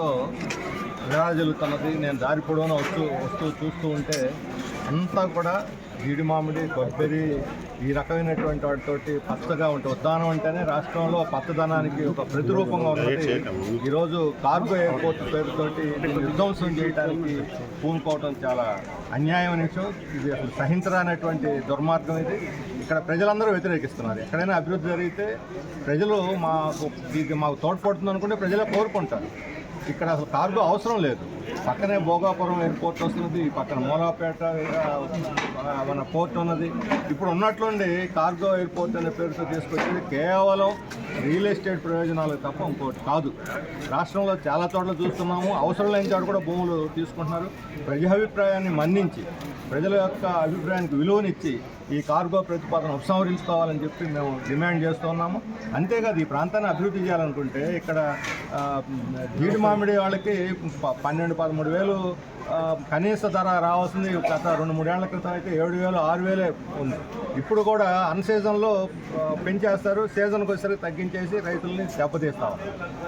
ఎంతో విరాజలుతున్నది నేను దారి పొడవునా వస్తూ వస్తూ చూస్తూ ఉంటే అంతా కూడా జీడి మామిడి కొబ్బరి ఈ రకమైనటువంటి వాటితోటి పచ్చగా ఉంటుంది ఉద్దానం అంటేనే రాష్ట్రంలో పచ్చదనానికి ఒక ప్రతిరూపంగా ఉన్నది. ఈరోజు కార్గో ఎయిర్పోర్ట్ పేరుతోటి విధ్వంసం చేయడానికి పూనుకోవడం చాలా అన్యాయమైన విషయం ఇది అసలు సహించరానటువంటి దుర్మార్గం ఇది. ఇక్కడ ప్రజలందరూ వ్యతిరేకిస్తున్నారు. ఎక్కడైనా అభివృద్ధి జరిగితే ప్రజలు మాకు ఇది మాకు తోడ్పడుతుంది అనుకుంటే ప్రజలే కోరుకుంటారు. ఇక్కడ అసలు కార్గో అవసరం లేదు. పక్కనే భోగాపురం ఎయిర్పోర్ట్ వస్తున్నది పక్కన మూలాపేట మన పోర్ట్ ఉన్నది. ఇప్పుడు ఉన్నట్లుండి కార్గో ఎయిర్పోర్ట్ అనే పేరుతో తీసుకొచ్చింది కేవలం రియల్ ఎస్టేట్ ప్రయోజనాలకు తప్ప ఇంకోటి కాదు. రాష్ట్రంలో చాలా చోట్ల చూస్తున్నాము. అవసరం లేని చోట కూడా భూములు తీసుకుంటున్నారు. ప్రజాభిప్రాయాన్ని మన్నించి ప్రజల యొక్క అభిప్రాయానికి విలువనిచ్చి ఈ కార్గో ప్రతిపాదన ఉపసంహరించుకోవాలని చెప్పి మేము డిమాండ్ చేస్తున్నాము అంతేకాదు ఈ ప్రాంతాన్ని అభివృద్ధి చేయాలనుకుంటే ఇక్కడ జీడి మామిడి వాళ్ళకి ప- పన్నెండు పదమూడు వేలు కనీస ధర రావాల్సింది గత రెండు మూడేళ్ళ క్రితం అయితే ఏడు వేలు ఆరు వేలే ఉంది. ఇప్పుడు కూడా అన్ సీజన్లో పెంచేస్తారు. సీజన్కి వచ్చేసరికి తగ్గించేసి రైతుల్ని దెబ్బతీస్తారు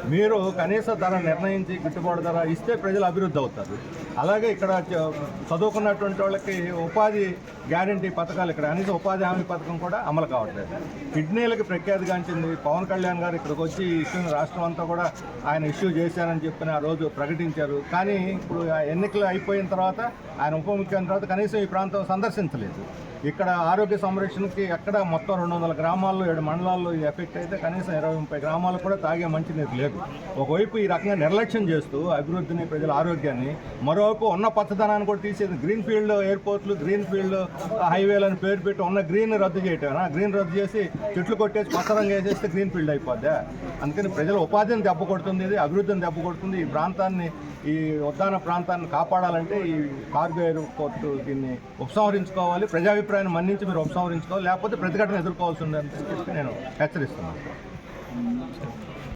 మీరు కనీస ధర నిర్ణయించి గిట్టుబాటు ధర ఇస్తే ప్రజలు అభివృద్ధి అవుతారు. అలాగే ఇక్కడ చ- చదువుకున్నటువంటి వాళ్ళకి ఉపాధి గ్యారంటీ పథకాలు ఇక్కడ కనీస ఉపాధి హామీ పథకం కూడా అమలు కావట్లేదు. కిడ్నీలకు ప్రఖ్యాతిగాంచింది పవన్ కళ్యాణ్ గారు. ఇక్కడికి వచ్చి ఇష్యూని రాష్ట్రం అంతా కూడా ఆయన ఇష్యూ చేశారని చెప్పిన ఆ రోజు ప్రకటించారు. కానీ ఇప్పుడు ఆ ఎన్నికలు అయిపోయిన తర్వాత ఆయన ఉప ముఖ్యమంత్రి తర్వాత కనీసం ఈ ప్రాంతం సందర్శించలేదు. ఇక్కడ ఆరోగ్య సంరక్షణకి ఎక్కడ మొత్తం రెండు వందల గ్రామాల్లో ఏడు మండలాల్లో ఇది ఎఫెక్ట్ అయితే కనీసం ఇరవై ముప్పై గ్రామాలు కూడా తాగే మంచినీరు లేదు. ఒకవైపు ఈ రకంగా నిర్లక్ష్యం చేస్తూ అభివృద్ధిని ప్రజల ఆరోగ్యాన్ని మరోవైపు ఉన్న పచ్చదనాన్ని కూడా తీసేది గ్రీన్ ఫీల్డ్ ఎయిర్పోర్ట్లు గ్రీన్ ఫీల్డ్ హైవేలను పేరు పేరు పెట్టి ఉన్న గ్రీన్ రద్దు చేయటం. గ్రీన్ రద్దు చేసి చెట్లు కొట్టేసి పచ్చరంగా వేసేస్తే గ్రీన్ ఫీల్డ్ అయిపోద్దా? అందుకని ప్రజల ఉపాధిని దెబ్బ కొడుతుంది ఇది అభివృద్ధిని దెబ్బ కొడుతుంది. ఈ ప్రాంతాన్ని ఈ ఉద్దాన ప్రాంతాన్ని కాపాడాలంటే ఈ కార్గో కోర్టు దీన్ని ఉపసంహరించుకోవాలి. ప్రజాభిప్రాయాన్ని మన్నించి మీరు ఉపసంహరించుకోవాలి. లేకపోతే ప్రతిఘటన ఎదుర్కోవాల్సి ఉందని చెప్పి నేను హెచ్చరిస్తున్నాను.